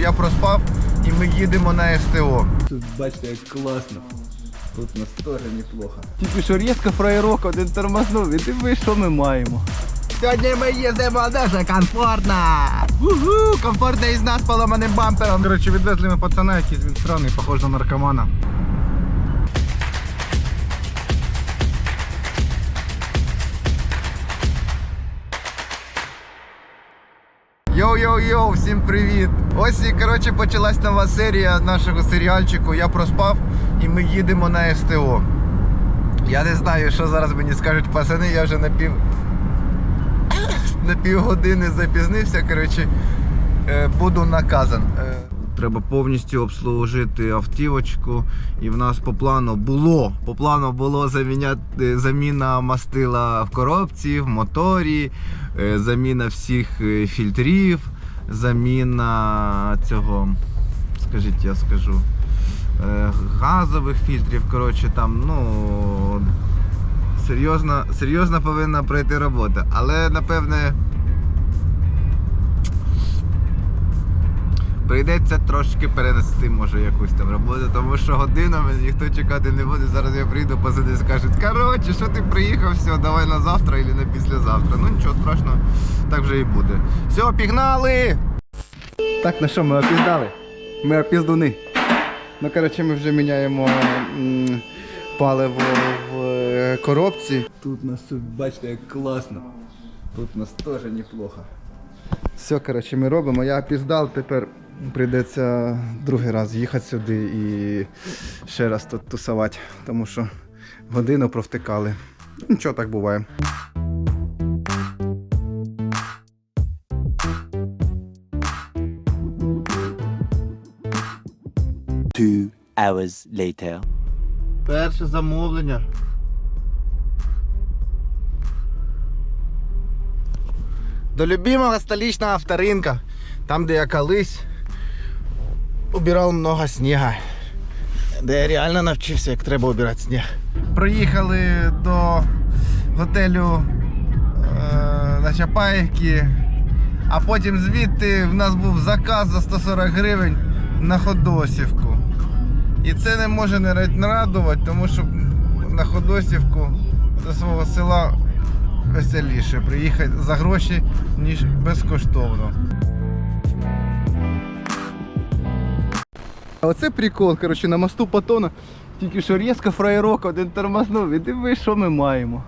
я проспав і ми їдемо на СТО. Тут бачите, як класно. Тут нас теж неплохо. Тільки що різко фраєрок один тормознув і диви, що ми маємо. Сьогодні ми їздимо дуже комфортно. Угу, комфортно із нас поломаним бампером. Коротше, відвезли ми пацана, якийсь він странний, похож на наркомана. Йоу-йоу-йоу, всім привіт! Ось і коротше почалась нова серія нашого серіальчику Я проспав і ми їдемо на СТО. Я не знаю, що зараз мені скажуть пацани, я вже на пів на півгодини запізнився. Коротше, е, буду наказан. Е, Треба повністю обслужити автівочку. І в нас по плану було. По плану було заміняти заміна мастила в коробці, в моторі, е, заміна всіх е, фільтрів, заміна цього, скажіть, я скажу. е, Газових фільтрів, коротше, там, ну, серйозна, серйозна повинна пройти робота. Але напевне прийдеться трошки перенести, може, якусь там роботу, тому що годинами ніхто чекати не буде. Зараз я прийду, посиди скажуть, коротше, що ти приїхав, все, давай на завтра або на післязавтра. Ну нічого страшного, так вже і буде. Все, пігнали! Так, на що ми опіздали? Ми опіздуни. Ну, коротше, ми вже міняємо паливо в е, коробці. Тут нас тут бачите, як класно. Тут нас теж неплохо. Все, коротше, ми робимо. Я піздал, тепер прийдеться другий раз їхати сюди і ще раз тут тусувати, тому що годину провтикали. Нічого так буває. Two hours later. Перше замовлення. До любимого столичного авторинка. Там, де я колись убирав много снега. Де я реально навчився, як треба убирати сніг. Проїхали до готелю е, на Чапаївці, а потім звідти в нас був заказ за 140 гривень на Ходосівку. І це не може не радувати, тому що на Ходосівку до свого села веселіше приїхати за гроші, ніж безкоштовно. Оце прикол, коротше, на мосту Патона. Тільки що різко фраєрок один тормознув і диви, що ми маємо.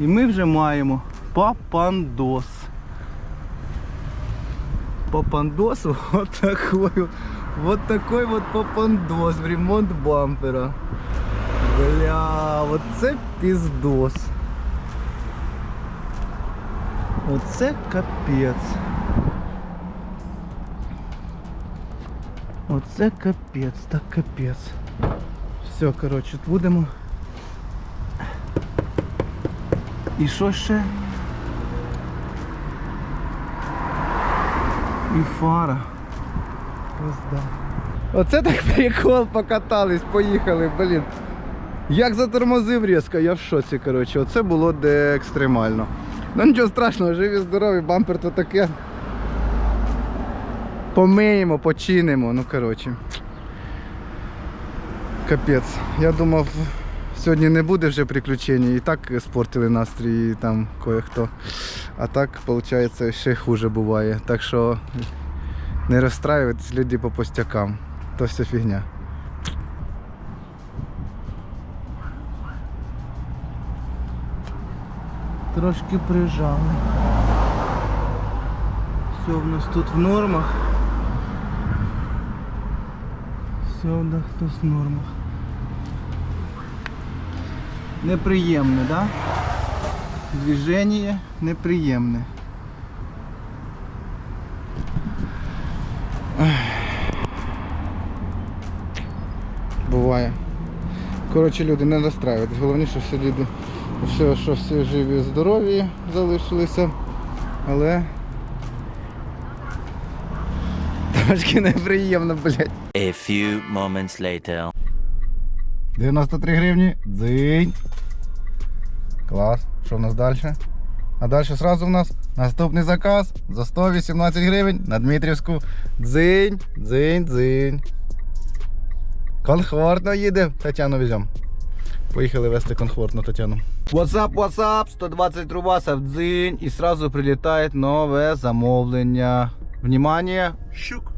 І ми вже маємо папандос. Папандосу вот такой, вот такой вот папандос в ремонт бампера. Бля, вот це піздос. Оце капець. Оце капець, так капець. Все, коротше, будемо. І що ще? І фара. Пизда. Оце так прикол, покатались, поїхали, блін. Як затормозив різко, я в шоці, коротше. Оце було де екстремально. Ну нічого страшного, живі здорові, бампер то таке. Помиємо, починимо, ну коротше. Капець. Я думав, сьогодні не буде вже приключень. І так спортили настрій і там кое-хто. А так, виходить, ще хуже буває. Так що не розстраюватись люди по пустякам. То все фігня. Трошки прижали. Все в нас тут в нормах. Все да, в нормах. Неприємне, да? Движение неприємне. Буває. Коротше, люди, не настраюватись. Головне, що всі люди, що, що всі живі, здорові залишилися. Але трошки неприємно, блядь. A few moments later. 93 гривні. Дзинь. Клас. Що в нас далі? А далі сразу в нас наступний заказ за 118 гривень на Дмитрівську. Дзинь, дзинь, дзинь. Комфортно їде. Тетяну веземо. Поїхали вести комфортно Тетяну. WhatsApp, WhatsApp, 120 рубасов дзинь і сразу прилітає нове замовлення. Внимание. Щук.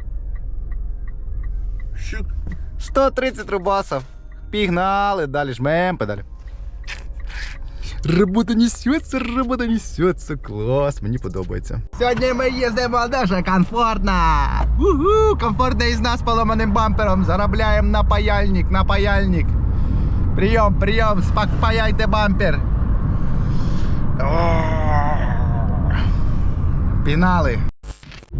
Щук. 130 рубасов. Пігнали, далі жмем педалі. Робота несеться, робота несеться. Клас, мені подобається. Сьогодні ми їздимо дуже комфортно. Уху, комфортно із нас поломаним бампером. Заробляємо на паяльник, на паяльник. Прийом, прийом, спак, паяйте бампер. Пінали.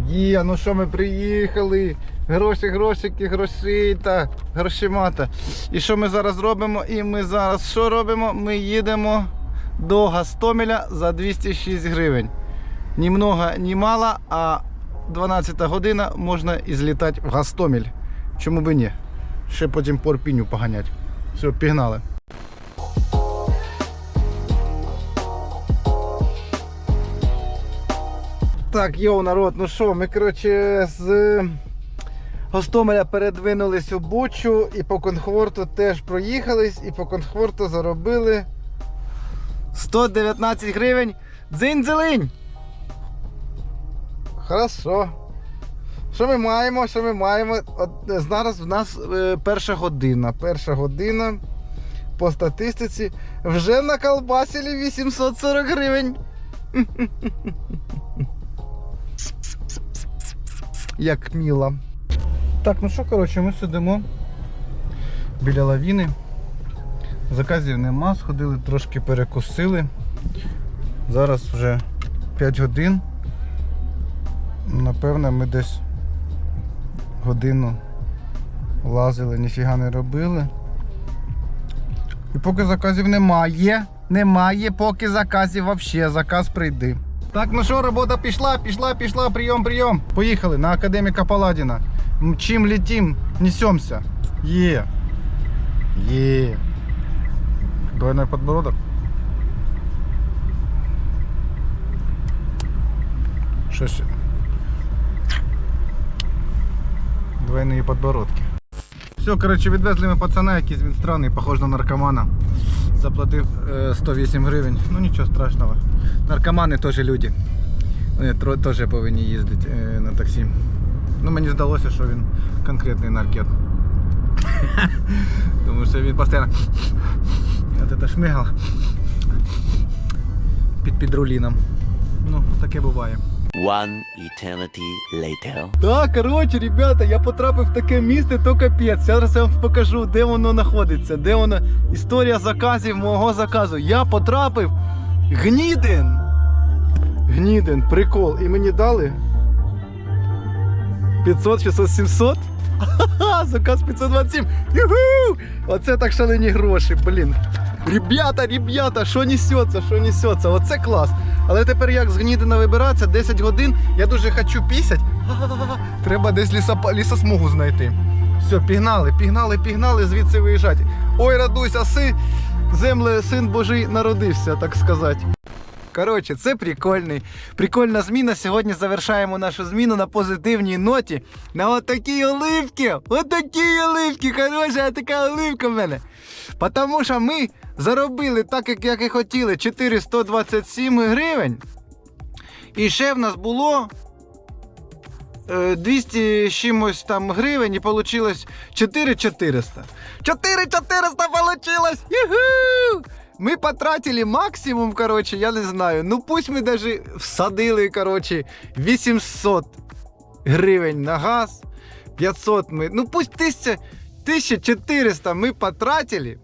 Є, ну що ми приїхали. Гроші, грошики, грошита, грошимата. І що ми зараз робимо? І ми зараз що робимо? Ми їдемо до Гастомеля за 206 гривень. Ні много, ні мало, а 12 година можна і злітати в Гастомель. Чому би ні? Ще потім по Орпіню поганять. Все, пігнали. Так, йоу, народ, ну що, ми коротше з Гостомеля передвинулись у Бучу і по комфорту теж проїхались, і по комфорту заробили 119 гривень. Дзинь-дзелинь! Хорошо. Що ми маємо? Що ми маємо? От е, зараз в нас е, перша година. Перша година по статистиці вже наколбасили 840 гривень. Як мило. Так, ну що, коротше, ми сидимо біля лавіни. Заказів нема, сходили, трошки перекусили. Зараз вже 5 годин. Напевно, ми десь годину лазили, ніфіга не робили. І поки заказів немає, немає, поки заказів взагалі, заказ прийди. Так, ну що, робота пішла, пішла, пішла, прийом, прийом. Поїхали на академіка Паладіна. Мчим летим, несемся. Є. Є. Двойной подбородок. Що ще? Двойні подбородки. Все, коротше, відвезли ми пацана, якийсь він странний, похож на наркомана. Заплатив е, 108 гривень. Ну нічого страшного. Наркомани теж люди. Вони тро- теж повинні їздити е, на таксі. Ну мені здалося, що він конкретний наркет. Тому що він постійно от це шмигав під підруліном. Ну, таке буває. One eternity later. Так, коротше, ребята, я потрапив в таке місце, то капець. Зараз я вам покажу, де воно знаходиться, де воно. Історія заказів мого заказу. Я потрапив Гнідин. Гнідин, прикол. І мені дали 500, 600, 700. Ха-ха, заказ 527. Юху! Оце так шалені гроші, блін. Ребята, ребята, що несеться, що несеться, оце клас. Але тепер як з Гнідина вибиратися, 10 годин, я дуже хочу пісять. Треба десь лісопа- лісосмугу знайти. Все, пігнали, пігнали, пігнали, звідси виїжджати. Ой, радуйся, си, земле, син Божий народився, так сказати. Коротше, це прикольний. Прикольна зміна. Сьогодні завершаємо нашу зміну на позитивній ноті. На отакій оливці. Отакій оливці. Хороша така оливка в мене. Тому що ми заробили так, як, і хотіли, 427 гривень. І ще в нас було е, 200 чимось там гривень і вийшло 4400. 4400 получилось! Юху! Ми потратили максимум, короче, я не знаю. Ну пусть ми даже всадили, короче, 800 гривень на газ, 500 ми. Ну пусть 1000, 1400 ми потратили.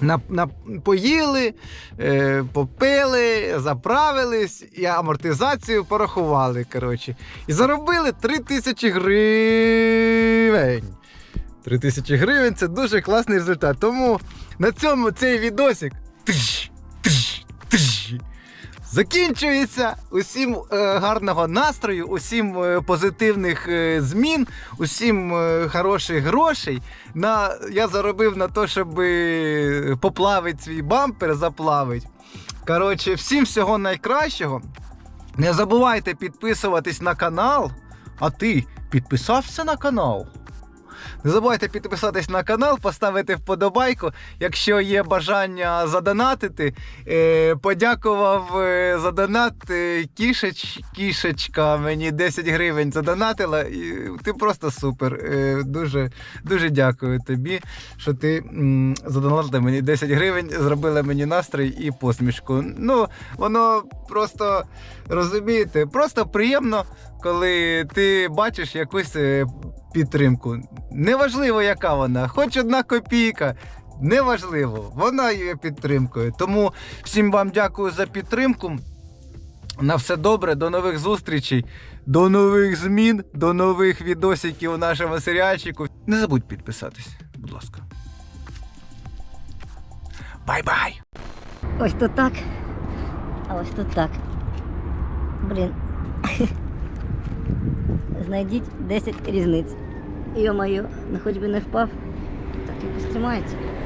На, на, поїли, е, попили, заправились і амортизацію порахували. коротше. І заробили 3000 гривень. 3000 гривень це дуже класний результат. Тому на цьому цей відосик тиш, тиш, тиш, закінчується. Усім е, гарного настрою, усім е, позитивних е, змін, усім хороших грошей. На, я заробив на те, щоб поплавити свій бампер, заплавити. Коротше, всім всього найкращого. Не забувайте підписуватись на канал. А ти підписався на канал? Не забувайте підписатись на канал, поставити вподобайку. Якщо є бажання задонатити, е, подякував е, за донат е, кішеч, кішечка мені 10 гривень задонатила. І ти просто супер. Дуже, дуже дякую тобі, що ти задонатила мені 10 гривень, зробила мені настрій і посмішку. Ну, воно просто розумієте, просто приємно, коли ти бачиш якусь підтримку. Неважливо, яка вона, хоч одна копійка. Неважливо, вона є підтримкою. Тому всім вам дякую за підтримку. На все добре, до нових зустрічей, до нових змін, до нових відосиків у нашому серіальчику. Не забудь підписатись, будь ласка. Бай-бай! Ось тут так, а ось тут так. Блін. Знайдіть 10 різниць. Йо-моє, ну хоч би не впав, так якось тримається.